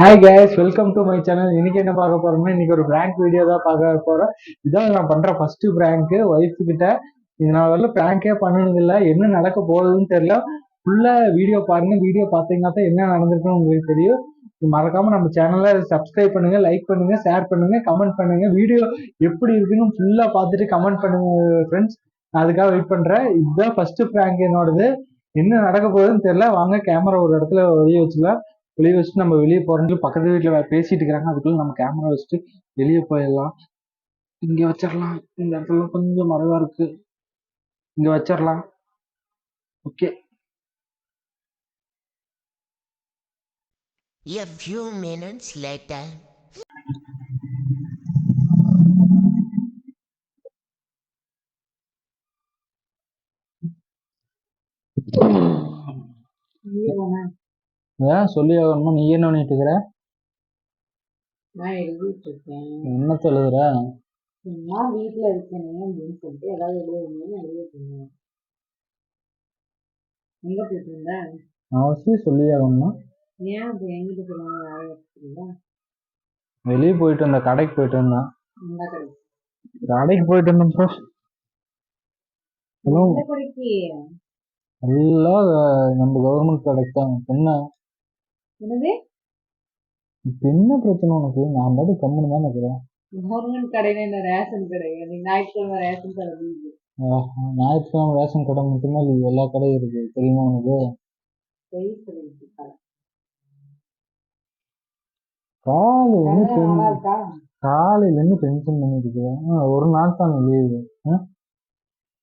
Hi guys welcome to my channel இன்னைக்கு என்ன பார்க்க போறோம்னா இன்னைக்கு ஒரு பிராங்க் வீடியோ தான் பார்க்க போறோம். இதான் நான் பண்ற ஃபர்ஸ்ட் பிராங்க் ஒய்ஃப் கிட்ட இது நான் வரல பிராங்கே பண்ணது என்ன நடக்க போகுதுன்னு தெரியல. ஃபுல்லா வீடியோ பாருங்க. வீடியோ பார்த்தீங்கன்னா தான் என்ன நடந்திருக்குன்னு உங்களுக்கு தெரியும். மறக்காம நம்ம சேனலை சப்ஸ்கிரைப் பண்ணுங்க லைக் பண்ணுங்க ஷேர் பண்ணுங்க கமெண்ட் பண்ணுங்க. வீடியோ எப்படி இருக்குன்னு ஃபுல்லா பார்த்துட்டு கமெண்ட் பண்ணுங்க ஃப்ரெண்ட்ஸ் நான் அதுக்காக வெயிட் பண்றேன். இதுதான் ஃபர்ஸ்ட் பிராங்க் என்னோடது. என்ன நடக்க போகுதுன்னு தெரியல. வாங்க கேமரா ஒரு இடத்துல வெளியே வச்சுக்கலாம். வெளியே வச்சுட்டு நம்ம வெளியே போறோம்னு பக்கத்து வீட்டில் பேசிட்டு இருக்கிறாங்க அதுக்குள்ள நம்ம கேமரா வச்சுட்டு வெளியே போயிடலாம். இங்க வச்சிடலாம் இந்த இடத்துல கொஞ்சம் மறைவா இருக்கு. இங்க வச்சிடலாம் okay. A few minutes later. ஏன் சொல்லி ஆகணுமா? நீ என்ன பண்ணிட்டு இருக்கிற நான் எழுதிட்டு இருக்கேன் என்ன சொல்லுகிற சும்மா வீட்ல இருக்கேனே அப்படின்னு சொல்லிட்டு ஏதாவது எழுதுவேன்னு எழுதிட்டு இருந்தேன் எங்க போயிட்டு இருந்த அவசியம் சொல்லி ஆகணுமா? ஏன் அப்ப எங்கிட்ட சொல்லுவாங்க வேலை வச்சுருந்தா வெளியே போயிட்டு இருந்த கடைக்கு போயிட்டு இருந்தேன் இந்த கடைக்கு? கடைக்கு போயிட்டு. ஹலோ இந்த கடைக்கு? எல்லாம் நம்ம கவர்மெண்ட் கடைக்கு தான். என்ன? என்னது? இப்ப என்ன பிரச்சனை உனக்கு? நான் மட்டும் கம்முன்னு தான் இருக்கிறேன். கவர்மெண்ட் கடையில என்ன ரேஷன் கடை? நீ ஞாயிற்றுக்கிழமை ரேஷன் கடை லீவு ஞாயிற்றுக்கிழமை ரேஷன் கடை மட்டும்தான் இல்லை எல்லா கடையும் இருக்கு. தெரியுமா உனக்கு? பொய் சொல்லிட்டு கடை காலையில இருந்து நல்லா டென்- இருக்கா? காலையில இருந்து டென்ஷன் பண்ணிட்டு இருக்கிறேன் ஆ, ஒரு நாள் தான் லீவு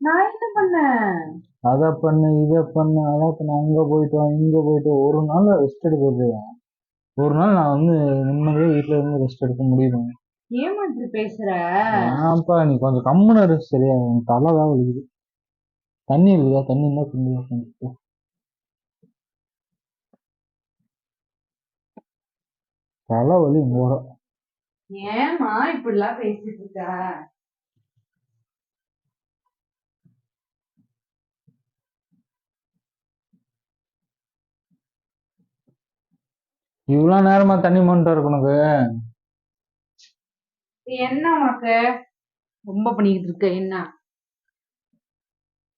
நான் என்ன பண்ணேன்? அதை பண்ணு இதை பண்ணு அதை பண்ணு அங்க போயிட்டு வா இங்க போயிட்டு வா. ஒரு நாள் ரெஸ்ட் எடுக்கிறது ஒரு நாள் நான் வந்து நிம்மதியா வீட்டுல இருந்து ரெஸ்ட் எடுக்க முடியும்? ஏமாற்றி பேசுற? ஆப்பா நீ கொஞ்சம் கம்முன்னு இரு. சரியா உன் தலை தான் வலிக்குது. தண்ணி இருக்குதா? தண்ணி இருந்தா கொஞ்சம் கொஞ்சம் தலை வலி போற ஏமா இப்படிலாம் பேசிட்டு இருக்க? இவ்வளவு நேரமா தண்ணி மொண்டு இருக்கு உனக்கு? என்ன உனக்கு? ரொம்ப பண்ணிக்கிட்டு இருக்க என்ன?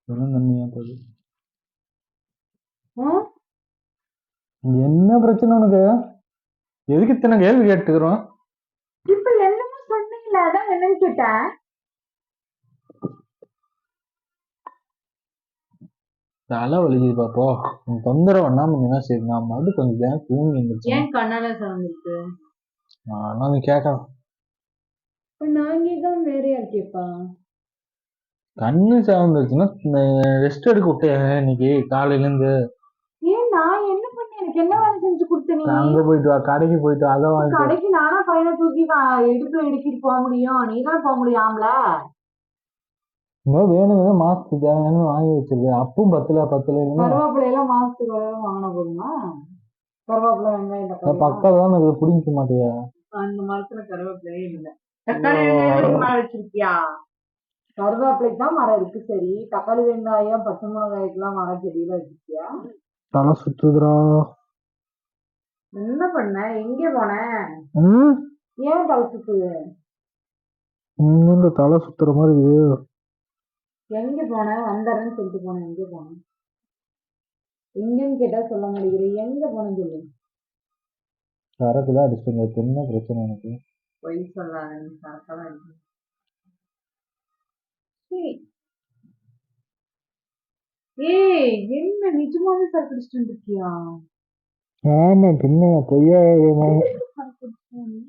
வெறும் தண்ணியா போகுது? என்ன பிரச்சனை உனக்கு? எதுக்கு இத்தனை கேள்வி கேட்டுக்கிறோம்? இப்ப எல்லாமே சொன்னீங்களா அதான் என்னன்னு கேட்டேன். தலை வலிக்குது பாப்போ. உன் தொந்தரவு பண்ணாம இருந்தீங்கன்னா சரி நான் மட்டும் கொஞ்சம் நேரம் தூங்கி இருந்துச்சேன் ஏன் கண்ணால சவுண்ட் ஆனா நீ கேட்கலாம் நாங்க தான் வேற யார் கேப்பா கண்ணு சார்ந்துச்சுன்னா ரெஸ்ட் எடுக்க விட்டேன் இன்னைக்கு காலையில இருந்து ஏன் நான் என்ன பண்ணேன்? எனக்கு என்ன வேலை செஞ்சு கொடுத்த நீ? அங்க போயிட்டு வா கடைக்கு போயிட்டு வா, அதை வாங்கிட்டு வா. கடைக்கு நானா பையனை தூக்கி எடுத்து எடுக்கிட்டு போக முடியும். நீ தான் போக முடியாமல இன்னும் வேணுங்க மாசத்துக்கு தேவையான வாங்கி வச்சிருக்கு அப்பவும் பத்துல பத்துல கருவேப்பிலை எல்லாம் மாசத்துக்கு வாங்கின போதுமா? கருவேப்பிலை வெங்காயம் தக்காளி பக்கம் தான் எனக்கு பிடிக்க மாட்டியா? அந்த மரத்துல கருவேப்பிலையே இல்ல. தக்காளி மரம் வச்சிருக்கியா? கருவேப்பிலைக்கு தான் மரம் இருக்கு சரி. தக்காளி வெங்காயம் பச்சை மிளகாய்க்குலாம் மரம் செடியில வச்சிருக்கியா? தலை சுத்துதுடா. என்ன பண்ண? எங்க போன? ஏன் தலை சுத்துது? தலை சுத்துற மாதிரி இது எங்க போன? வந்தறேன்னு சொல்லிட்டு போனேன் எங்க போன? எங்கன்னு கேட்டா சொல்ல மாட்டேங்கிறேன் எங்க போனேன்னு சொல்லு? சரக்கு தான் என்ன பிரச்சனை எனக்கு? பொய் சொல்லாத. நீ சரக்கெல்லாம் சரி. ஏய் என்ன நிஜமாவே சரக்கு அடிச்சுட்டு இருக்கியா ஆமா பின்ன பொய்யா சரக்கு அடிச்சியா நீ?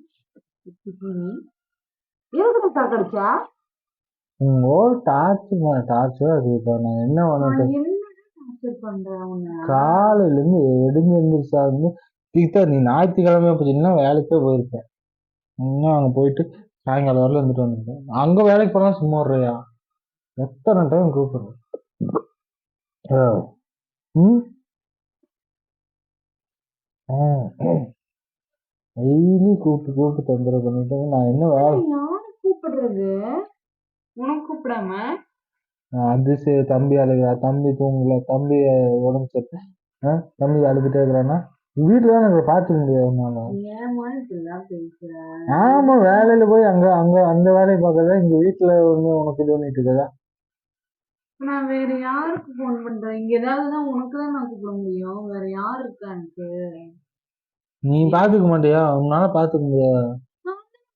எதுக்கு சரக்கு அடிச்சா ஓ டார்ச் டார்ச் அது இப்ப நான் என்ன பண்ணிட்டு நான் என்னடா torture பண்றேன் உன்னை? காலையில இருந்து தீத்தா நீ ஞாயிற்றுக்கிழமை பார்த்தீங்கன்னா வேலைக்கே போயிருப்பேன். இன்னும் அங்க போயிட்டு சாயங்காலம் வரல இருந்துட்டு வந்திருக்கேன் அங்க வேலைக்கு போனா சும்மா வர்றியா எத்தனை டைம் கூப்பிடுறேன். ம்? டெய்லி கூப்பிட்டு கூப்பிட்டு தொந்தரவு பண்ணிட்டு நான் என்ன வேலை கூப்பிடுறது? உனக்கு கூப்பிடாம? அது சரி தம்பி அழுகிறா. தம்பி தூங்கல. தம்பி உடம்பு சரி? தம்பி அழுதுட்டே இருக்கிறான்னா வீட்டுல தான் எனக்கு பார்த்துக்க முடியாது ஆமா வேலையில போய் அங்க அங்க அந்த வேலையை பார்க்கறதா இங்க வீட்டுல வந்து உனக்கு இது பண்ணிட்டு இருக்கதா நான் வேற யாருக்கு போன் பண்றேன் இங்க ஏதாவதுன்னா உனக்கு தான் நான் கூப்பிட முடியும். வேற யார் இருக்கா எனக்கு? நீ பாத்துக்க மாட்டியா? உன்னால பாத்துக்க முடியாது?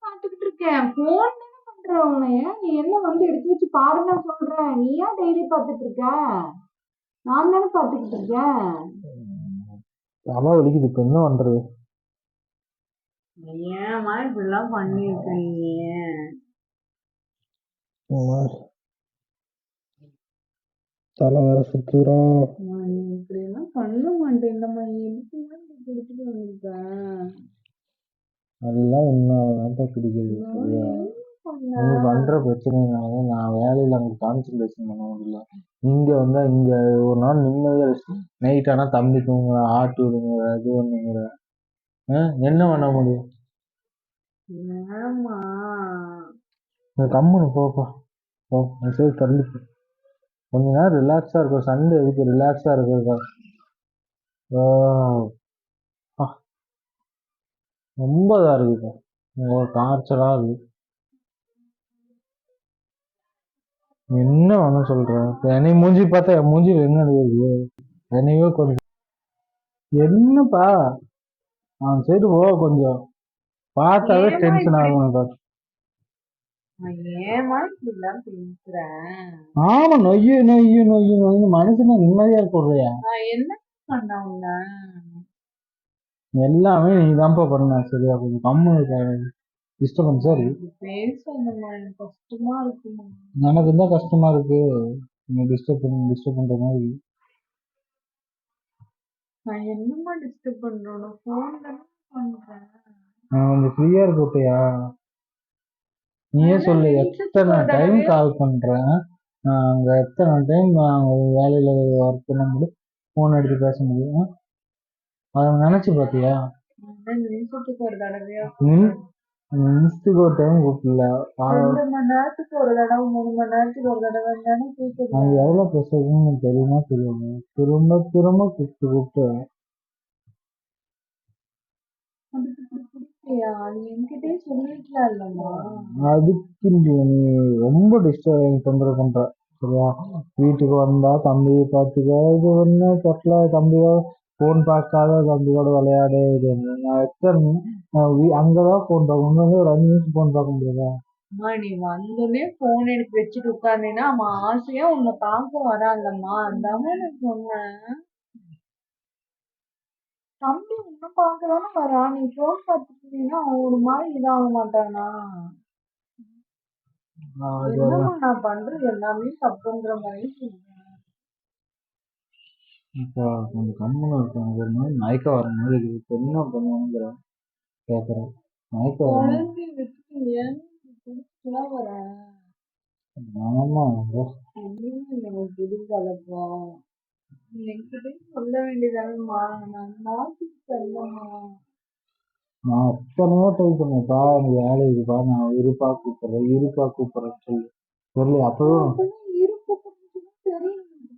பாத்துக்கிட்டு இருக்கேன். போன் பண்றேன் உன்னைய நீ என்ன வந்து எடுத்து வச்சு பாருன்னு சொல்றேன் நீ ஏன் டெய்லி பாத்துட்டு இருக்க? நான் தானே பாத்துக்கிட்டு இருக்கேன். தலை வலிக்குது. இப்ப என்ன பண்றது? ஏமா இப்படிலாம் பண்ணிருக்க நீ? தலை வேற சுத்துறோம் நான் இப்படி எல்லாம் பண்ண மாட்டேன். இல்லம்மா எதுக்கு இப்படி குடிச்சிட்டு வந்திருக்கேன் அதெல்லாம் உன்னாலதான் பிடிக்குது சரியா நீ பண்ற பிரச்சனைனால நான் வேலையில அங்க கான்சென்ட்ரேஷன் பண்ண முடியல. இங்க வந்தா இங்க ஒரு நாள் நிம்மதியா நைட் ஆனா தம்பி தூங்குற ஆட்டு விடுங்கிற இது ஆஹ் என்ன பண்ண முடியும்? ஏமா இந்த கம்முனு போப்பா போ. மெசேஜ் தள்ளி போ. கொஞ்ச நேரம் ரிலாக்ஸா இருக்கும் சண்டே எதுக்கு ரிலாக்ஸா இருக்கிறதா? ரொம்ப இதா இருக்குப்பா டார்ச்சரா இருக்கு. என்ன பண்ண சொல்ற? என்னை மூஞ்சி பார்த்தா என் மூஞ்சி என்ன இருக்குது என்னையோ கொஞ்சம் என்னப்பா? அவன் சைடு போ கொஞ்சம். பார்த்தாவே டென்ஷன் ஆகும் ஆமா நொய்யு நொய்யு நொய்யு நொய்யு. மனுஷன நிம்மதியா உன்ன? எல்லாமே நீ தான்ப்பா பண்ண சரியா? கொஞ்சம் கம்மு டிஸ்டர்பன்ஸா இருக்கு கஷ்டமா இருக்குமா எனக்கு தான் கஷ்டமா இருக்கு? நீங்க டிஸ்டர்ப் பண்ணி டிஸ்டர்ப் பண்ற மாதிரி. நான் என்னமா டிஸ்டர்ப் பண்றேன்? ஃபோன் தானே பண்றேன். நான் கொஞ்சம் ஃப்ரீயா இருக்கியா நீயே சொல்லு எத்தனை டைம் கால் பண்றேன்? நான் அங்க எத்தனை டைம் வேலையில ஒர்க் பண்ண முடியும் ஃபோன் எடுத்து பேச முடியும்? அதை நினைச்சு பாத்தியா ஒரு தடவையா நின் ஒரு டைம் கூப்பிடல ரெண்டு மணி நேரத்துக்கு ஒரு தடவை மூணு மணி நேரத்துக்கு ஒரு தடவை தானே கேக்குது அது எவ்வளவு பேசுறதுன்னு தெரியுமா தெரியாது? திரும்ப திரும்ப கூப்பிட்டு கூப்பிட்டு. அதுக்கு நீ ரொம்ப டிஸ்டர்ப் தொந்தரவு பண்ற சரியா? வீட்டுக்கு வந்தா தம்பியை பார்த்துக்க இது தொட்டில தம்பியோ? ஃபோன் பார்க்காத தம்பியோட விளையாடு இது. நான் எத்தனை நான் வீ- அங்கதான் ஃபோன் பார்க்க முடியும் ஒரு அஞ்சு நிமிஷம் ஃபோன் பார்க்க முடியாதா அம்மா நீ வந்தோடனே போன் எடுத்து வச்சுட்டு உட்கார்ந்தேன்னா அவன் ஆசையா உன்னை பார்க்க வரான்லம்மா அந்தாம நான் சொன்னேன். தம்பி உன்னை பார்க்க தானே வரான் நீ போன் பார்த்துட்டு இருந்தீங்கன்னா அவன் ஒரு மாதிரி இதாக மாட்டானா? என்னம்மா நான் பண்றது எல்லாமே தப்புன்ற மாதிரி சொல்றேன். இப்போ கொஞ்சம் கம்முன்னு இருக்கும் ஒரு மாதிரி மயக்கம் வர மாதிரி இருக்குது. இப்ப என்ன பண்ணுவாங்கிற கேட்குறேன் மயக்கம் வர ஆமா சொல்ல வேண்டியதானம்மா நான் நான் எத்தனையோ ட்ரை பண்ணேன்ப்பா எனக்கு வேலை இருக்குப்பா நான் இருப்பா கூப்பிடுறேன் இருப்பா கூப்பிடுறேன்னு சொல்லி. சொல்லி அப்பவே அப்பதான் இருப்பு புரிஞ்சுதுன்னு தெரியும். சரிம்மா நீ வேலைக்கு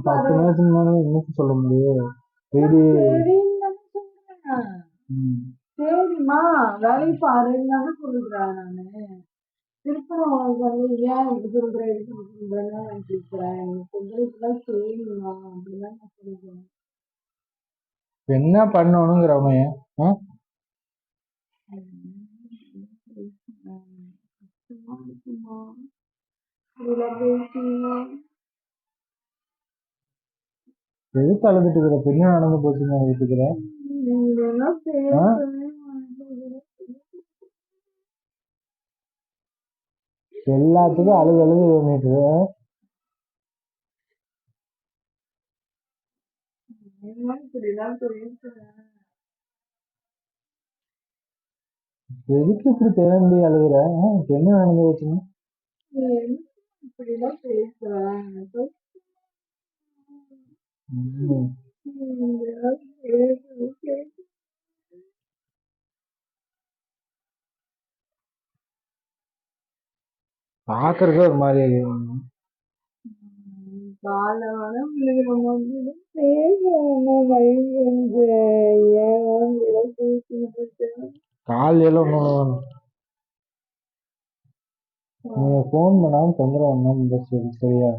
பத்து. நிமிஷம் முன்னாடி என்னத்த சொல்ல முடியும்? டெய்லி சரிம்மா வேலைக்கு பாருன்னு தானே சொல்றேன் நானு? திருப்பி உனக்கு வந்து ஏன் இப்படி சொல்ற இப்படி சொல்றேன்னு நான் கேட்கிறேன் சொல்றதுக்குலாம் சரிம்மா அப்படிதான் நான் இப்ப என்ன பண்ணணுங்கிற? கஷ்டமா இருக்குமா எதுக்கு அழுதுட்டு இருக்கிற பெண்ணு நடந்து போச்சுன்னு அழுதுட்டு இருக்கிற நீங்க எல்லாம் பேசவே மாட்டேங்கிறீங்க. எல்லாத்துக்கும் அழுது அழுது பண்ணிட்டு எதுக்கு இப்படி தேம்பி அழுகுற? என்ன நடந்து போச்சுன்னு? இப்படிலாம் பேசுறேன் நீங்களாம் பேசுறது கேட்டு பாக்குறதுக்கு ஒரு மாதிரி. காலை தயவு செஞ்சு ஏன் இவ்வளவு பேசிட்டு இருக்கேன் காலையில ஒன்றும் நீங்க ஃபோன் பண்ணாம தொந்தரவு சரி சரியா?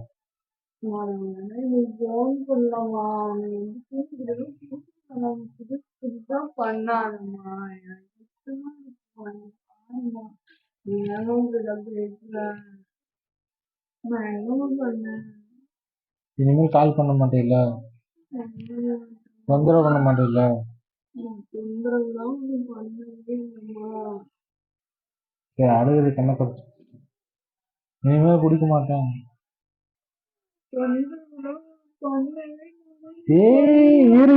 ஃபோன் பண்ணலாமா புதுசு புதுசா பண்ணாதம்மா எனக்கு நான் பண்ணேன் இனிமேல் கால் பண்ண மாட்டேல்ல? தொந்தரவு பண்ண மாட்டேல்ல? தொந்தரவுலாம் ஒன்றும் சரி அழுகுது கண்ணை இனிமேல் குடிக்க மாட்டேன் தொந்தரவுலாம் பண்ணவே இல்லை. ஏய் இரு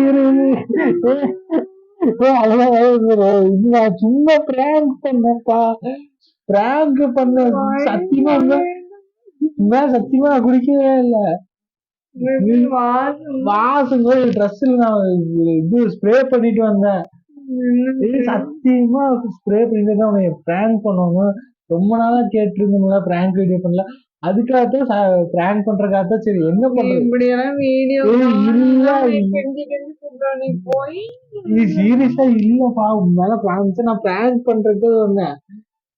இரு நான் சும்மா பிராங்க் பண்ணேன்ப்பா பிராங்க் பண்ண சத்தியமா நான் குடிக்கவே இல்ல. வாசம் வாசம் ட்ரெஸ்ல நான் இது ஸ்ப்ரே பண்ணிட்டு வந்தேன். சத்தியமா ஸ்ப்ரே பண்ணிட்டு தான் அவன் பிராங்க் பண்ணணும் ரொம்ப நாளா கேட்டிருந்தோம்ல பிராங்க் வீடியோ பண்ணல. அதுக்காகத்தான் பிராங்க் பண்றதுக்காகத்தான் சரி என்ன பண்றது? சீரியஸா இல்லப்பா உண்மையில பிராங்க் நான் பிராங்க் பண்றது வந்தேன்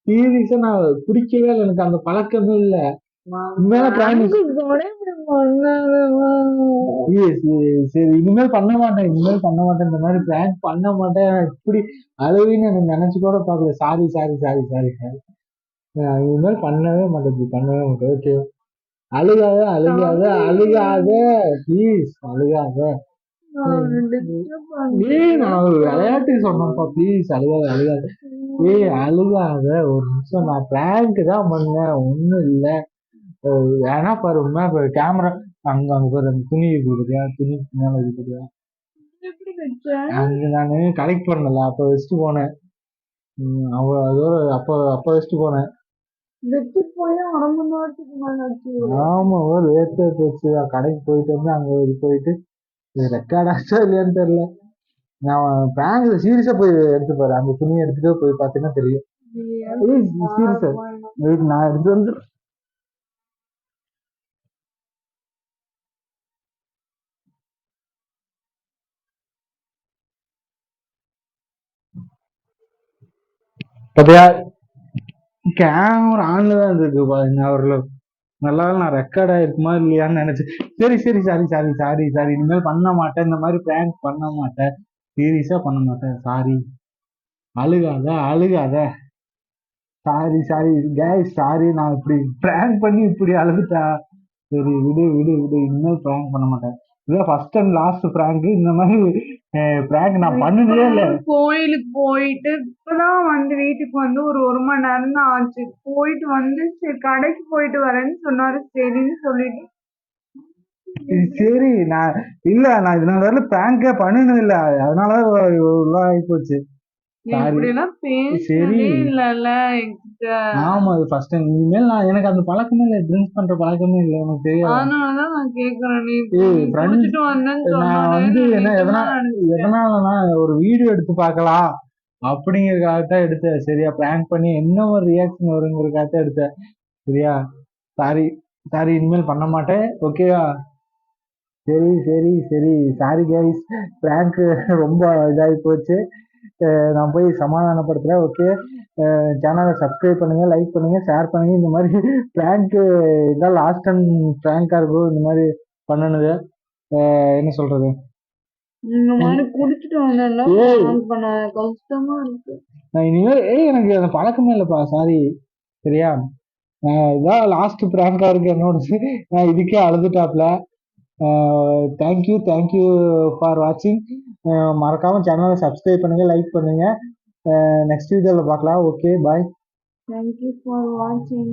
சீரியஸா நான் குடிக்கவே இல்லை எனக்கு அந்த பழக்கமே இல்ல. பண்ணாதம்மா. சரி இனிமேல் பண்ண மாட்டேன் இனிமேல் பண்ண மாட்டேன் இந்த மாதிரி பிராங்க் பண்ண மாட்டேன். இப்படி அழுவின்னு எனக்கு நினைச்சு கூட பார்க்கல. Sorry sorry sorry sorry sorry இனிமேல் பண்ணவே மாட்டேன் இப்படி பண்ணவே மாட்டேன் ஓகே. அழுகாத அழுகாத அழுகாத ப்ளீஸ் அழுகாத. ஏய் நான் ஒரு விளையாட்டுக்கு சொன்னேன்ப்பா ப்ளீஸ் அழுகாத அழுகாத. ஏய் அழுகாத ஒரு நிமிஷம் நான் பிராங்க் தான் பண்ணேன் ஒண்ணும் இல்ல. வேணா பாரு உண்மை பாரு கேமரா அங்க அங்க பாரு அந்த துணி இருக்குதுயா துணி எப்படி வச்ச? அங்க நானு கலெக்ட் பண்ணல அப்ப வச்சுட்டு போனேன். உம் அவ அதோட அப்ப அப்ப வச்சுட்டு போனேன். வச்சு போய் அரை மணி நேரத்துக்கு மேல ஆச்சு. ஆமா ஒரு வேஸ்டே போச்சு நான் கடைக்கு போயிட்டு வந்து அங்க இது போயிட்டு ரெக்கார்ட் ஆச்சா இல்லையான்னு தெரியல. நான் பிராங்க்ல சீரியஸா போய் எடுத்து பாரு. அந்த துணியை எடுத்துட்டு போய் பார்த்தீங்கன்னா தெரியும். சீரியஸா நான் எடுத்து வந்து பாத்தியா? கேமரா ஆன்ல தான் இருக்கு பாருங்க அவர்ல. நல்லா நான் ரெக்கார்ட் ஆயிருக்குமா இல்லையான்னு நினைச்சேன் சரி சரி சாரி சாரி சாரி சாரி இனிமேல் பண்ண மாட்டேன். இந்த மாதிரி பிராங்க் பண்ண மாட்டேன். சீரியஸா பண்ண மாட்டேன். சாரி அழுகாத அழுகாத. சாரி சாரி கேஸ் சாரி நான் இப்படி பிராங்க் பண்ணி இப்படி அழுதுட்டா. சரி விடு விடு விடு இனிமேல் பிராங்க் பண்ண மாட்டேன். இதான் ஃபர்ஸ்ட் அண்ட் லாஸ்ட் பிராங்க் இந்த மாதிரி பிராங்க் நான் பண்ணதே இல்லை. கோயிலுக்கு போயிட்டு இப்பதான் வந்து வீட்டுக்கு வந்து ஒரு ஒரு மணி நேரம் தான் ஆச்சு. போயிட்டு வந்து சரி கடைக்கு போயிட்டு வரேன்னு சொன்னாரு. சரின்னு சொல்லிட்டு. சரி நான் இல்ல நான் இதனால பிராங்கே பண்ணினது இல்ல. அதனால இவ்வளவு ஆகி போச்சு. சரி. ஆமா அது ஃபர்ஸ்ட் டைம் இனிமேல் நான் எனக்கு அந்த பழக்கமே இல்லை. ட்ரிங்க்ஸ் பண்ற பழக்கமே இல்லை எனக்கு தெரியாது? நான் வந்து என்ன எதனா எதனாலனா ஒரு வீடியோ எடுத்து பார்க்கலாம். அப்படிங்கறதுக்காக தான் எடுத்தேன். சரியா பிராங்க் பண்ணி என்ன ஒரு ரியாக்ஷன் வருங்கிறதுக்காக தான் எடுத்தேன். சரியா? சாரி. சாரி இனிமேல் பண்ண மாட்டேன். ஓகேவா சரி சரி சரி. சாரி கைஸ் பிராங்க் ரொம்ப இதாகி போச்சு. நான் போய் சமாதானப்படுத்துறேன். ஓகே சேனலை சப்ஸ்கிரைப் பண்ணுங்க லைக் பண்ணுங்க ஷேர் பண்ணுங்க. இந்த மாதிரி பிராங்க் இதான் லாஸ்ட் டைம் பிராங்கா இருக்கும். இந்த மாதிரி பண்ணனது. அஹ் என்ன இருக்கு. நான் இனிமேல் ஏய் எனக்கு அந்த பழக்கமே இல்லைப்பா. சாரி சரியா? இதான் லாஸ்ட் ப்ராங்கா இருக்கு என்னோட. நான் இதுக்கே அழுதுட்டாப்ல. தேங்க்யூ தேங்க்யூ ஃபார் வாட்சிங் மறக்காம சேனலை சப்ஸ்கிரைப் பண்ணுங்க லைக் பண்ணுங்க. நெக்ஸ்ட் வீடியோவில் பார்க்கலாம். ஓகே பாய் தேங்க்யூ ஃபார் வாட்சிங்